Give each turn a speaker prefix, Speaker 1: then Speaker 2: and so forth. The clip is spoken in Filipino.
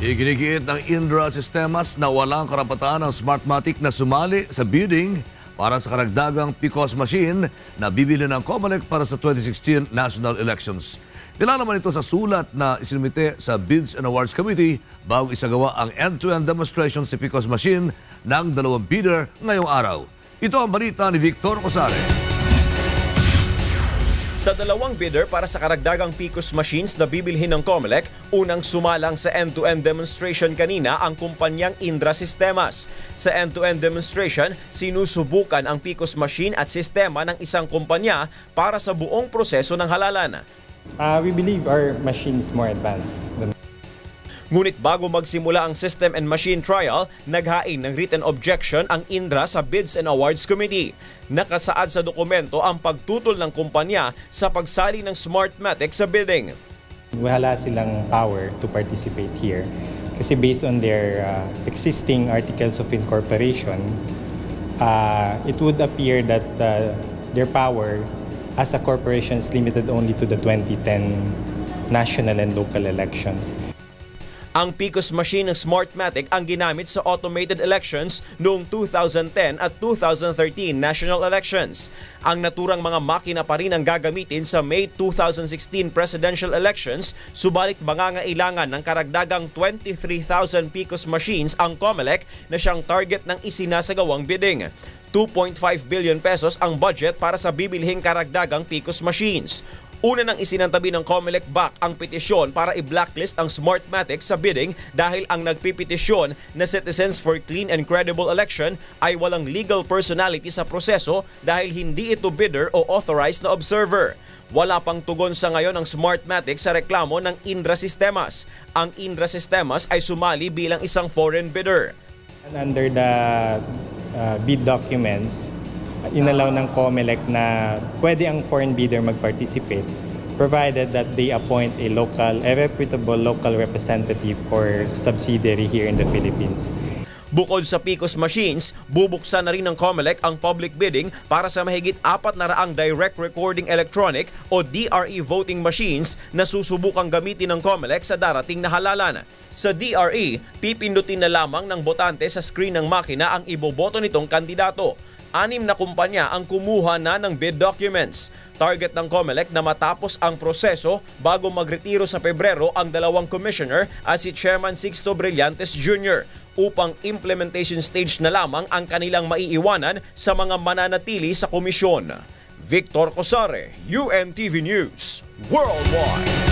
Speaker 1: Iginigiit ng Indra Sistemas na walang karapatan ang Smartmatic na sumali sa bidding para sa karagdagang PCOS machine na bibili ng COMELEC para sa 2016 national elections. Nilalaman ito sa sulat na isinumite sa Bids and Awards Committee bago isagawa ang end-to-end demonstration sa PCOS machine ng dalawang bidder ngayong araw. Ito ang balita ni Victor Cosare.
Speaker 2: Sa dalawang bidder para sa karagdagang PICOS machines na bibilhin ng COMELEC, unang sumalang sa end-to-end demonstration kanina ang kumpanyang Indra Sistemas. Sa end-to-end demonstration, sinusubukan ang PICOS machine at sistema ng isang kumpanya para sa buong proseso ng halalan.
Speaker 3: Uh, we believe our machine is more advanced than
Speaker 2: Ngunit bago magsimula ang system and machine trial, naghain ng written objection ang Indra sa Bids and Awards Committee. Nakasaad sa dokumento ang pagtutol ng kumpanya sa pagsali ng Smartmatic sa bidding.
Speaker 3: wala silang power to participate here. Kasi based on their uh, existing articles of incorporation, uh, it would appear that uh, their power as a corporation is limited only to the 2010 national and local elections.
Speaker 2: Ang PICOS machine ng Smartmatic ang ginamit sa automated elections noong 2010 at 2013 national elections. Ang naturang mga makina pa rin ang gagamitin sa May 2016 presidential elections, subalit mangangailangan ng karagdagang 23,000 PICOS machines ang COMELEC na siyang target ng isinasagawang bidding. 2.5 billion pesos ang budget para sa bibilhing karagdagang PICOS machines. Una nang isinantabi ng COMELEC back ang petisyon para i-blacklist ang Smartmatic sa bidding dahil ang nagpipetisyon na Citizens for Clean and Credible Election ay walang legal personality sa proseso dahil hindi ito bidder o authorized na observer. Wala pang tugon sa ngayon ang Smartmatic sa reklamo ng Indra Sistemas. Ang Indra Sistemas ay sumali bilang isang foreign bidder.
Speaker 3: And under the uh, bid documents, inalaw ng COMELEC na pwede ang foreign bidder mag-participate provided that they appoint a local, a reputable local representative or subsidiary here in the Philippines.
Speaker 2: Bukod sa PICOS machines, bubuksan na rin ng COMELEC ang public bidding para sa mahigit apat na raang direct recording electronic o DRE voting machines na susubukang gamitin ng COMELEC sa darating na halalan. Sa DRE, pipindutin na lamang ng botante sa screen ng makina ang iboboto nitong kandidato anim na kumpanya ang kumuha na ng bid documents. Target ng COMELEC na matapos ang proseso bago magretiro sa Pebrero ang dalawang commissioner at si Chairman Sixto Brillantes Jr. upang implementation stage na lamang ang kanilang maiiwanan sa mga mananatili sa komisyon. Victor Cosare, UNTV News, Worldwide.